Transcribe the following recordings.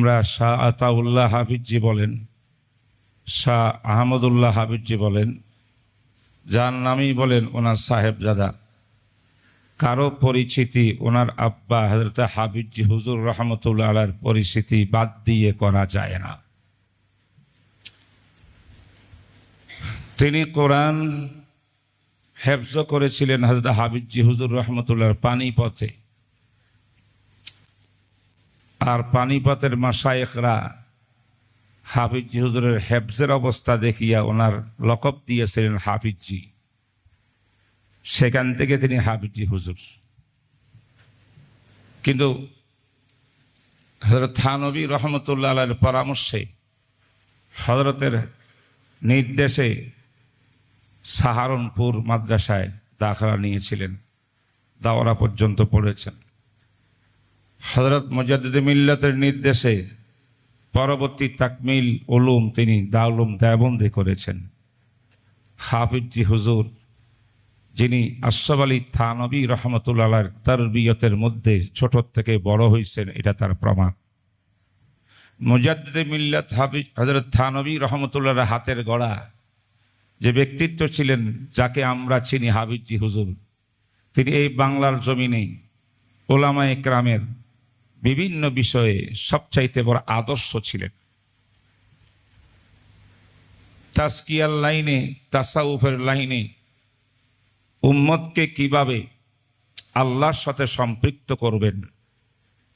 আমরা শাহ আতাউল্লাহ হাফিজি বলেন, শাহ আহমদুল্লাহ হাফিজি বলেন, যার নামই বলেন ওনার সাহেবজাদা। কারও পরিচিতি ওনার আব্বা হজরত হাবিজি হুজুর রহমতুল্লাহ আলার পরিচিতি বাদ দিয়ে করা যায় না। তিনি কোরআন হেফজ করেছিলেন হজরত হাবিজি হুজুর রহমতুল্লাহর পানিপথে। আর পানিপাতের মাসায়েকরা হাফিজি হুজুরের হেফজের অবস্থা দেখিয়া ওনার লকব দিয়েছিলেন হাফিজি। সেখান থেকে তিনি হাফিজি হুজুর। কিন্তু হজরত থানবী রহমতুল্লাহ আলের পরামর্শে হজরতের নির্দেশে সাহারনপুর মাদ্রাসায় দাখলা নিয়েছিলেন, দাওয়ারা পর্যন্ত পড়েছেন। হজরত মজাদুদ মিল্লাতের নির্দেশে পরবর্তী তাকমিল উলুম তিনি দাউলুম দেবন্দে করেছেন। হাফিজি হুজুর, যিনি আশরাফ আলী থানবী রহমতুল্লাহ তরবিয়তের মধ্যে ছোট থেকে বড় হয়েছেন, এটা তার প্রমাণ। মুজাদ্দিদ মিল্লাত হাফিজ হজরত থানবী রহমতুল্লাহর হাতের গড়া যে ব্যক্তিত্ব ছিলেন, যাকে আমরা চিনি হাবিজি হুজুর, তিনি এই বাংলার জমিনে ওলামা একরামের বিভিন্ন বিষয়ে সবচাইতে বড় আদর্শ ছিলেন। তাস্কিয়ার লাইনে, তাসাউফের লাইনে উম্মতকে কীভাবে আল্লাহর সাথে সম্পৃক্ত করবেন,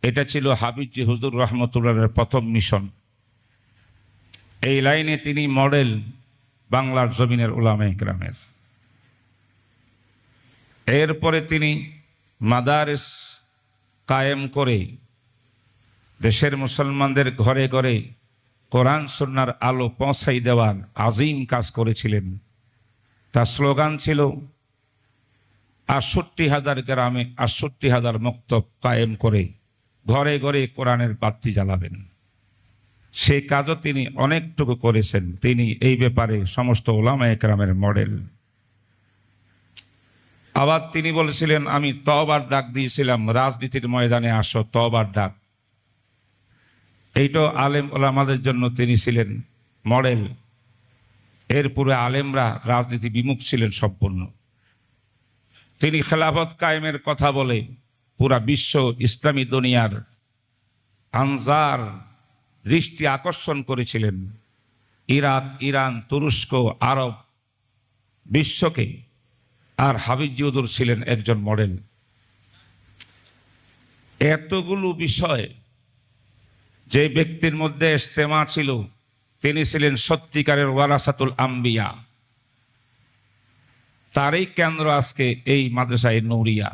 এটা ছিল হাবিজি হুজুর রহমতুল্লাহের প্রথম মিশন। এই লাইনে তিনি মডেল বাংলার জমিনের উলামে গ্রামের এরপরে তিনি মাদারেস কায়েম করে দেশের মুসলমানদের ঘরে ঘরে কোরআন সন্ন্যার আলো পৌঁছাই দেওয়ার আজিম কাজ করেছিলেন। তার স্লোগান ছিল, আটষট্টি হাজার গ্রামে আটষট্টি হাজার মক্তব কায়েম করে ঘরে ঘরে কোরআনের বাতি জ্বালাবেন। সে কাজও তিনি অনেকটুকু করেছেন। তিনি এই ব্যাপারে সমস্ত ওলামা একরামের মডেল। আবার তিনি বলেছিলেন, আমি তবার ডাক দিয়েছিলাম, রাজনীতির ময়দানে আসো তবার ডাক। এইটাও আলেম ওলামাদের জন্য তিনি ছিলেন মডেল। এরপরে আলেমরা রাজনীতি বিমুখ ছিলেন সম্পূর্ণ। তিনি খেলাফত কায়েমের কথা বলে পুরা বিশ্ব ইসলামী দুনিয়ার আনজার দৃষ্টি আকর্ষণ করেছিলেন ইরাক, ইরান, তুরস্ক, আরব বিশ্বকে। আর হাবিজ জিউদুর ছিলেন একজন মডেল। এতগুলো বিষয় যে ব্যক্তির মধ্যে ইস্তেমা ছিল, তিনি ছিলেন সত্যিকারের ওয়ারাসাতুল আম্বিয়া। তারই কেন্দ্র আজকে এই মাদ্রাসায় নৌরিয়া।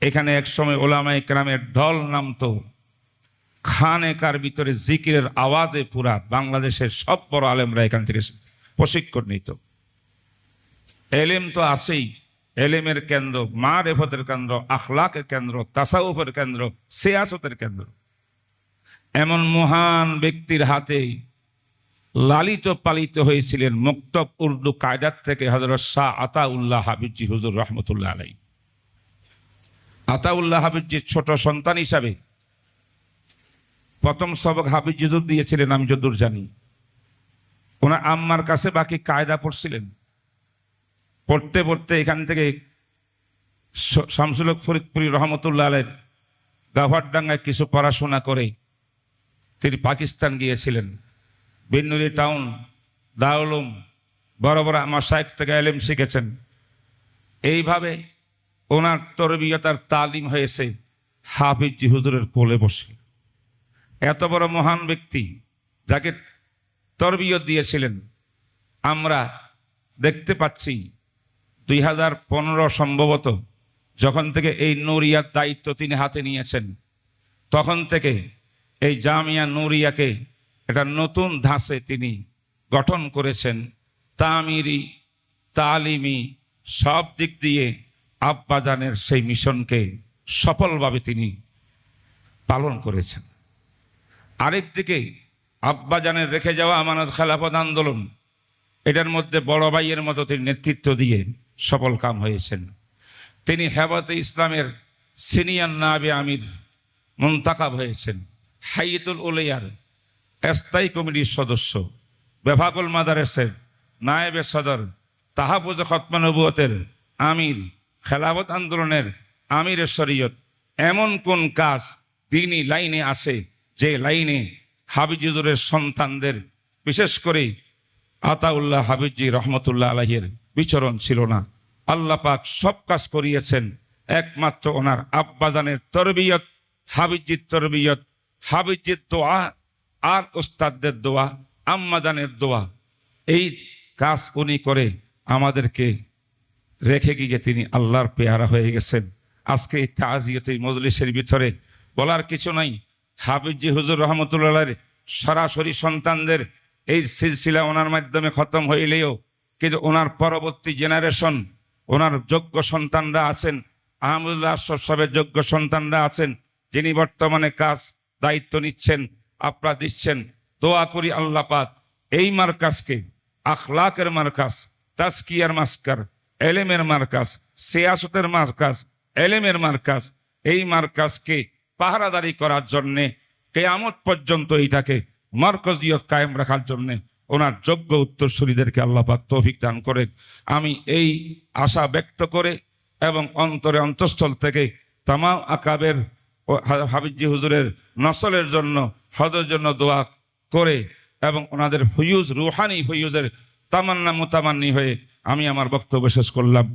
এখানে একসময় ওলামাই ইকরামের ঢল নামতো, খানেকার ভিতরে জিকিরের আওয়াজে পুরা বাংলাদেশের সব বড় আলেমরা এখান থেকে প্রশিক্ষণ নিত। এলেম তো আছেই, এলেমের কেন্দ্র মা রেফতের কেন্দ্র, আখলাকের কেন্দ্র, তাসাউফের কেন্দ্র, সিয়াসতের কেন্দ্র। এমন মহান ব্যক্তির হাতে লালিত পালিত হয়েছিলেন মুক্তব উর্দু কায়দার থেকে হজরত শাহ আতাউল্লাহ হাবিজি হুজুর রহমতুল্লাহ আলাই আতাউল্লাহ হাবিজির ছোট সন্তান হিসাবে প্রথম সবক হাবিজ যদুর দিয়েছিলেন, আমি যদুর জানি। ওনার আম্মার কাছে বাকি কায়দা পড়ছিলেন। পড়তে পড়তে এখান থেকে শামসুলক ফরিদপুরি রহমতুল্লাহ আলের গাভারডাঙ্গায় কিছু পড়াশোনা করে তিনি পাকিস্তান গিয়েছিলেন। বিন্নুরি টাউন দাউলুম বড় বড় আমার সাহেব থেকে এলেম শিখেছেন। এইভাবে ওনার তরবিয়তার তালিম হয়েছে হাফিজ হুজুরের কোলে বসে। এত বড় মহান ব্যক্তি যাকে তরবিয়ত দিয়েছিলেন, আমরা দেখতে পাচ্ছি দুই হাজার পনেরো সম্ভবত যখন থেকে এই নৌরিয়ার দায়িত্ব তিনি হাতে নিয়েছেন, তখন থেকে এই জামিয়া নৌরিয়াকে একটা নতুন ধাঁচে তিনি গঠন করেছেন। তামিরি, তালিমি সব দিক দিয়ে আব্বাজানের সেই মিশনকে সফলভাবে তিনি পালন করেছেন। আরেকদিকে আব্বাজানের রেখে যাওয়া আমানত খেলাফত আন্দোলন, এটার মধ্যে বড় ভাইয়ের মতো তিনি নেতৃত্ব দিয়ে সফল কাম হয়েছেন। তিনি হেবাতে ইসলামের সিনিয়র নাবে আমির মুন্তাকাব হয়েছেন। হাইতুল উলিয়ার স্থায়ী কমিটির সদস্য, বেফাকুল মাদারেসের নায়েবে সদর তাহাবুজ খতমানবুয়তের আমির, খেলাফত আন্দোলনের আমিরের শরীয়ত, এমন কোন কাজ দিনই লাইনে আছে যে লাইনে হাবিজুদুরের সন্তানদের, বিশেষ করে আতাউল্লাহ হাবিজি রহমতুল্লাহ আলহের বিচরণ ছিল না। আল্লাহ পাক সব কাজ করিয়েছেন, একমাত্র ওনার আব্বাজানের তরবিয়ত হাবিজির তরবিয়ত হাবিজির দোয়া, আর ওস্তাদদের দোয়া, আম্মাদানের দোয়া, এই কাজ উনি করে আমাদেরকে রেখে গিয়ে তিনি আল্লাহর পেয়ারা হয়ে গেছেন। আজকে এই তাজিয়ত, এই মজলিসের ভিতরে বলার কিছু নাই। হাবিজি হুজুর রহমতুল্লাহ সরাসরি সন্তানদের এই সিলসিলা ওনার মাধ্যমে খতম হইলেও, কিন্তু ওনার পরবর্তী জেনারেশন, ওনার যোগ্য সন্তানরা আছেন, আহমদুল্লাহ আশরফ সাহেবের যোগ্য সন্তানরা আছেন, যিনি বর্তমানে কাজ দায়িত্ব নিচ্ছেন আপনারা দিচ্ছেন। দোয়া করি আল্লাহ পাক, এই মার্কাসকে আখলাকের মার্কাস তাস্কিয়ার মাস্কার, এলেমের মার্কাস সিয়াসতের মার্কাস এলেমের মার্কাস এই মার্কাসকে পাহারাদারি করার জন্যে, কেয়ামত পর্যন্ত এইটাকে মার্কজিয়ত কায়েম রাখার জন্যে ওনার যোগ্য উত্তরসূরিদেরকে আল্লাহ পাক তৌফিক দান করে আমি এই আশা ব্যক্ত করে এবং অন্তরে অন্তঃস্থল থেকে তামাম আকাবের হাবিজি হুজুরের নসলের জন্য, হজের জন্য দোয়া করে এবং ওনাদের ফুয়ুজ রুহানি ফুয়ুজের তামান্না, মোতামান্নি হয়ে আমি আমার বক্তব্য শেষ করলাম।